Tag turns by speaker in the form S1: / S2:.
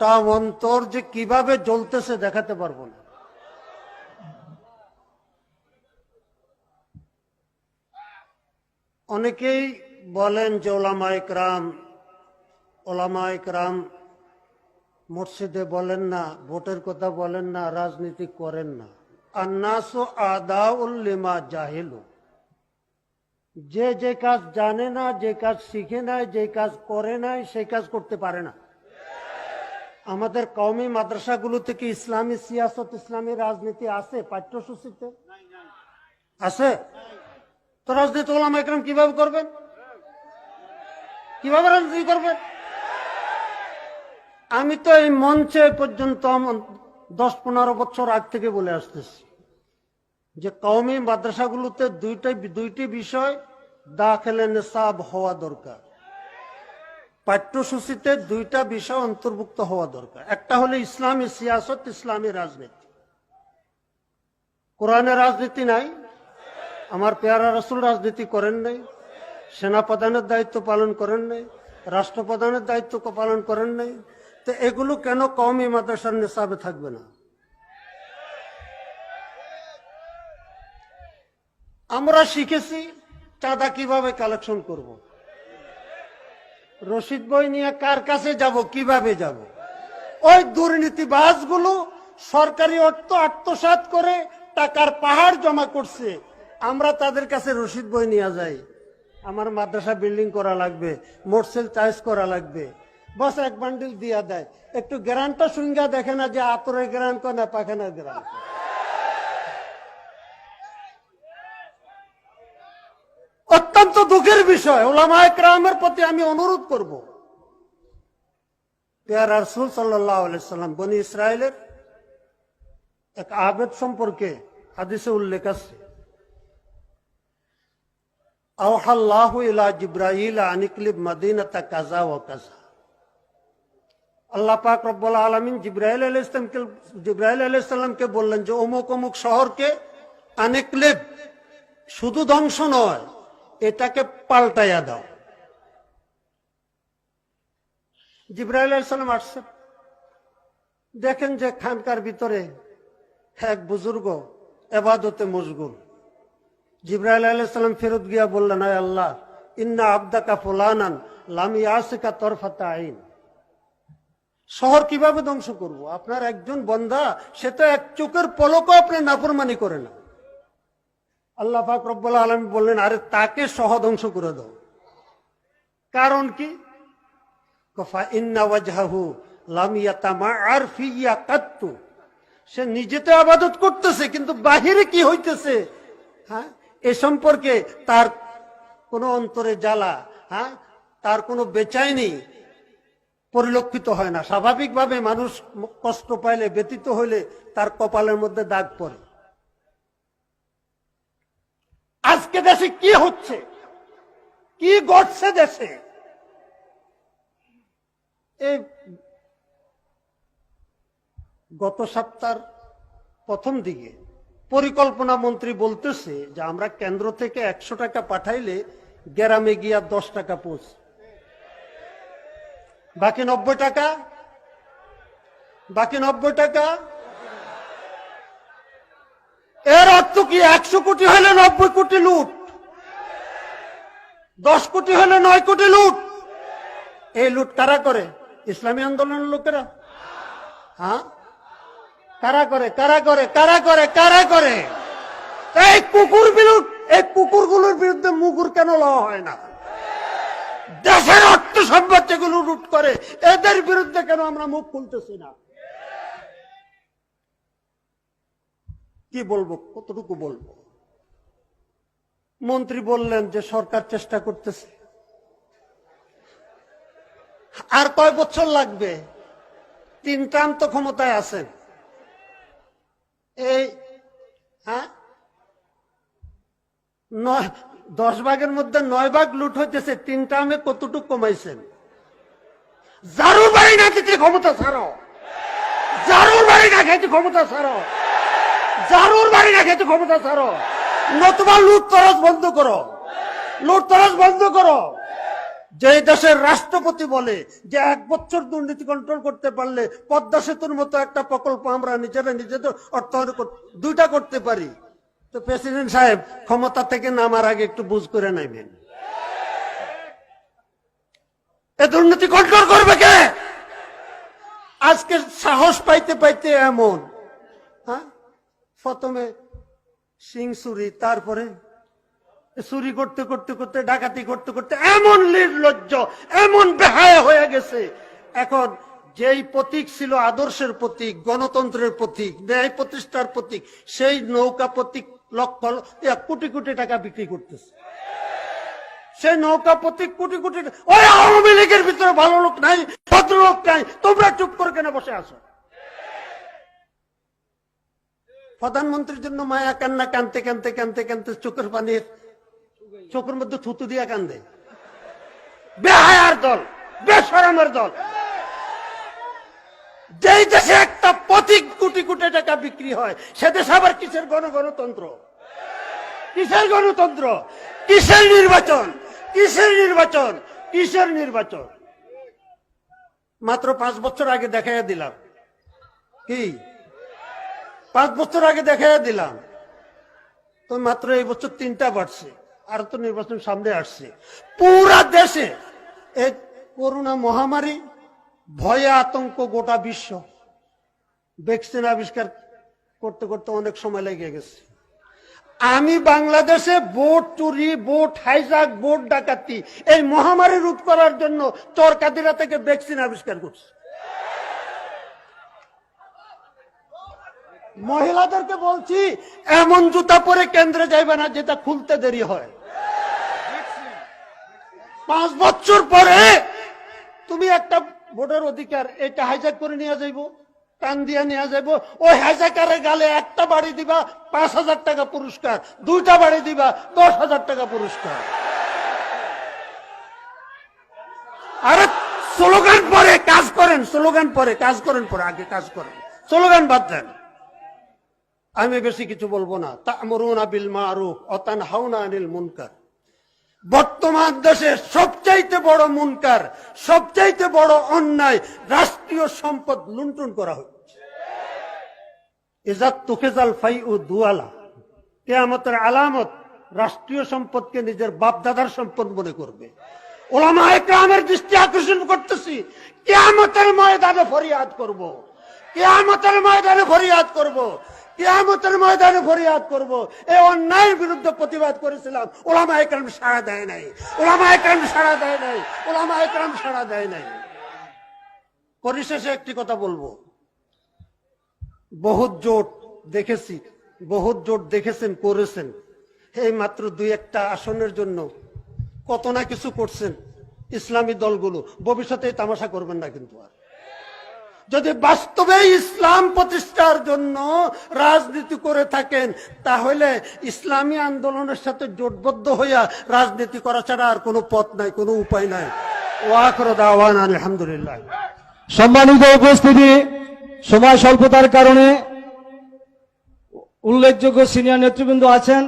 S1: গোটা অন্তর যে কীভাবে জ্বলতেছে দেখাতে পারব না। অনেকেই বলেন যে ওলামা একরাম ওলামা একরাম মসজিদে বলেন না, ভোটের কথা বলেন না, রাজনীতি করেন না। জাহিলু। যে যে কাজ জানে না, যে কাজ শিখে নাই, যে কাজ করে নাই সেই কাজ করতে পারে না। আমাদের কওমি মাদ্রাসাগুলোতে কি ইসলামী সিয়াসত, ইসলামী রাজনীতি আছে পাঠ্যসূচিতে? আছে? তো রাজনীতি ওলামা একরাম কীভাবে করবেন? কীভাবে রাজনীতি করবেন? আমি তো এই মঞ্চে পর্যন্ত দশ পনেরো বছর আগ থেকে বলে আসতেছি যে কওমি মাদ্রাসাগুলোতে দুইটা দুইটি বিষয় দাখেলে নেশাব হওয়া দরকার। পাঠ্যসূচিতে দুইটা বিষয় অন্তর্ভুক্ত হওয়া দরকার। একটা হলো ইসলামী সিয়াসত, ইসলামী রাজনীতি। কোরআনের রাজনীতি নাই, আমার পেয়ারা রসুল রাজনীতি করেন নাই, সেনাপ্রধানের দায়িত্ব পালন করেন নাই, রাষ্ট্রপ্রধানের দায়িত্ব পালন করেন নাই। তো এগুলো কেন কমই মাদ্রাসার নেশাবে থাকবে না? আমরা শিখেছি চাঁদা কীভাবে কালেকশন করব। রশিদ বই নিয়ে কার কাছে যাব, কীভাবে যাব? ওই দুর্নীতিবাজগুলো সরকারি অর্থ আত্মসাৎ করে টাকার পাহাড় জমা করছে। আমরা তাদের কাছে রশিদ বই নিয়ে যাই। আমার মাদ্রাসা বিল্ডিং করা লাগবে মোটসেল চাইজ করা লাগবে। বস, এক বান্ডিল দিয়া দেয়। একটু গ্রানটা সুঙ্গা দেখে না যে আতরের গ্রান কো না পাখানার গ্রান কো। অত্যন্ত দুঃখের বিষয় ওলামা একরামের প্রতি আমি অনুরোধ করব। রসুল সাল্লাম বনি ইসরায়েলের এক আবেদ সম্পর্কে হাদিসে উল্লেখ আছে। কাজা ও কাজা আল্লাহ পাক রব্বুল আলমিন আলাইহিস সালামকে বললেন যে, অমুক অমুক শহরকে আনিকলিব শুধু ধ্বংস নয় এটাকে পাল্টাইয়া দাও। জিব্রাইল সালাম আসছেন দেখেন যে খানকার ভিতরে এক বুজুর্গ এবাদতে মশগুল। জিব্রাইল আলাইসাল্লাম ফেরত গিয়া বললেন, আয় আল্লাহ, ইন্না আবদাকা ফুলানান লামি আসিকা তরফাতা আইন শহর কীভাবে ধ্বংস করব? আপনার একজন বন্দা, সে তো এক চোখের পলকও আপনি নাফরমানি করে না। আল্লাহ পাক রব্বুল আলম বললেন, আরে তাকে সহ ধ্বংস করে দাও। কারণ কি? কফা ইন্না ওয়াজহাহু লাম আর ফিয়া কাত্তু। সে নিজে তো আবাদত করতেছে, কিন্তু বাহিরে কি হইতেছে? হ্যাঁ? এ সম্পর্কে তার কোনো অন্তরে জ্বালা হ্যাঁ? তার কোনো বেচাইনি, পরিলক্ষিত হয় না। স্বাভাবিকভাবে মানুষ কষ্ট পাইলে, ব্যতীত হইলে তার কপালের মধ্যে দাগ পড়ে। আজকে দেশে কি হচ্ছে? কি ঘটছে দেশে? গত সপ্তাহ প্রথম দিকে পরিকল্পনা মন্ত্রী বলতেছে যে আমরা কেন্দ্র থেকে একশো টাকা পাঠাইলে গ্রামে গিয়া দশ টাকা পৌঁছ। বাকি নব্বই টাকা? বাকি নব্বই টাকা? এর অর্থ কি? একশো কোটি হলে নব্বই কোটি লুট। দশ কোটি হলে নয় কোটি লুট। এই লুট কারা করে? ইসলামী আন্দোলনের লোকেরা। হ্যাঁ? কারা করে? কারা করে? কারা করে? কারা করে? এই কুকুর বিরুদ্ধ এই কুকুরগুলোর বিরুদ্ধে মুগুর কেন লওয়া হয় না? দেশের অর্থ সম্পদ যেগুলো লুট করে। এদের বিরুদ্ধে কেন আমরা মুখ খুলতেছি না? কি বলব, কতটুকু বলব? মন্ত্রী বললেন যে সরকার চেষ্টা করতেছে। আর কয় বছর লাগবে? তিন টান তো ক্ষমতায় আছেন। এই হ্যাঁ? নয়, দশ ভাগের মধ্যে নয় ভাগ লুট হইতেছে, তিন আমি কতটুকু কমাইছেন? জারুর বাড়ি না দিতে ক্ষমতা ছাড়ো। জারুর বাড়ি না খেতে ক্ষমতা ছাড়ো। জারুর বাড়ি না খেতে ক্ষমতা ছাড়ো? নতুবা লুট তরস বন্ধ করো। লুট তরস বন্ধ করো। যে দেশের রাষ্ট্রপতি বলে যে এক বছর দুর্নীতি কন্ট্রোল করতে পারলে পদ্মা সেতুর মতো একটা প্রকল্প আমরা নিজেরা নিজেদের অর্থায়ন দুইটা করতে পারি। তো প্রেসিডেন্ট সাহেব, ক্ষমতা থেকে নামার আগে একটু বুঝ করে নাইবেন। এ দুর্নীতি কন্ট্রোল করবে কে? আজকে সাহস পাইতে পাইতে এমন হ্যাঁ? প্রথমে সিং চুরি, তারপরে চুরি করতে করতে করতে, ডাকাতি করতে করতে এমন নির্লজ্জ, এমন বেহায়া হয়ে গেছে। এখন যেই প্রতীক ছিল আদর্শের প্রতীক, গণতন্ত্রের প্রতীক, ন্যায় প্রতিষ্ঠার প্রতীক, সেই নৌকা প্রতীক লক্ষ, কোটি কোটি টাকা বিক্রি করতেছে। সেই নৌকা প্রতীক কোটি কোটি, ওই আওয়ামী লীগের ভিতরে ভালো লোক নাই, ভদ্রলোক নাই, তোমরা চুপ করে কেন বসে আছো? প্রধানমন্ত্রীর জন্য মায়া কান্না কানতে কানতে কানতে কানতে চোখের পানি চোখের মধ্যে থুতু দিয়া কান্দে। বেহায়ার দল, বেসরমের দল। যেই দেশে একটা প্রতীক কোটি কোটি টাকা বিক্রি হয়, সে দেশে আবার কিসের গণ গণতন্ত্র? কিসের গণতন্ত্র? কিসের নির্বাচন? কিসের নির্বাচন? কিসের নির্বাচন? মাত্র পাঁচ বছর আগে দেখাইয়া দিলাম। কি? পাঁচ বছর আগে দেখাইয়া দিলাম। তো মাত্র এই বছর তিনটা বাড়ছে আর তো নির্বাচন সামনে আসছে। পুরা দেশে এই করোনা মহামারী, ভয়ে আতঙ্ক গোটা বিশ্ব। ভ্যাকসিন আবিষ্কার করতে করতে অনেক সময় লেগে গেছে। আমি বাংলাদেশে বোট চুরি বোট হাইজাক বোট ডাকাতি, এই মহামারী রোধ করার জন্য চরকাদিরা থেকে ভ্যাকসিন আবিষ্কার করছে। মহিলাদেরকে বলছি, এমন জুতা পরে কেন্দ্রে যাইবে না যেটা খুলতে দেরি হয়। পাঁচ বছর পরে তুমি একটা ভোটের অধিকার, এটা হাইজাক করে নিয়ে যাইব দিয়ে নিয়ে যাইব। ওই গালে একটা বাড়ি দিবা, পাঁচ হাজার টাকা পুরস্কার। দুইটা বাড়ি দিবা, দশ হাজার টাকা পুরস্কার। আরে, স্লোগান পরে কাজ করেন, স্লোগান পরে কাজ করেন, পরে আগে কাজ করেন। স্লোগান বাদ দেন। আমি বেশি কিছু বলব না। তামরুনা বিল মারুফ অতান হাউনা আনিল মুনকার। বর্তমান দেশে সবচাইতে বড় মুনকার, সবচাইতে বড় অন্যায় রাষ্ট্রীয় সম্পদ লুণ্ঠন করা হচ্ছে। তুখেজাল ফাই ও দুয়ালা। কেয়ামতের আলামত রাষ্ট্রীয় সম্পদকে নিজের বাপ দাদার সম্পদ মনে করবে। ওলামা একরামের দৃষ্টি আকর্ষণ করতেছি, কেয়ামতের ময়দানে ফরিয়াদ করব। কেয়ামতের ময়দানে ফরিয়াদ করব। কেয়ামতের ময়দানে ফরিয়াদ করব। এই অন্যায়ের বিরুদ্ধে প্রতিবাদ করেছিলাম। ওলামা একরাম সাড়া দেয় নাই। ওলামা একরাম সাড়া দেয় নাই। ওলামা একরাম সাড়া দেয় নাই। পরিশেষে একটি কথা বলব। বহুত জোট দেখেছি, বহুত জোট দেখেছেন, করেছেন। এই মাত্র দুই একটা আসনের জন্য কত না কিছু করছেন ইসলামী দলগুলো। ভবিষ্যতে তামাশা করবেন না কিন্তু আর। যদি বাস্তবে ইসলাম প্রতিষ্ঠার জন্য রাজনীতি করে থাকেন, তাহলে ইসলামী আন্দোলনের সাথে জোটবদ্ধ হইয়া রাজনীতি করা ছাড়া আর কোনো পথ নাই, কোনো উপায় নাই। আলহামদুলিল্লাহ।
S2: সম্মানিত উপস্থিতি, সময় স্বল্পতার কারণে উল্লেখযোগ্য সিনিয়র নেতৃবৃন্দ আছেন।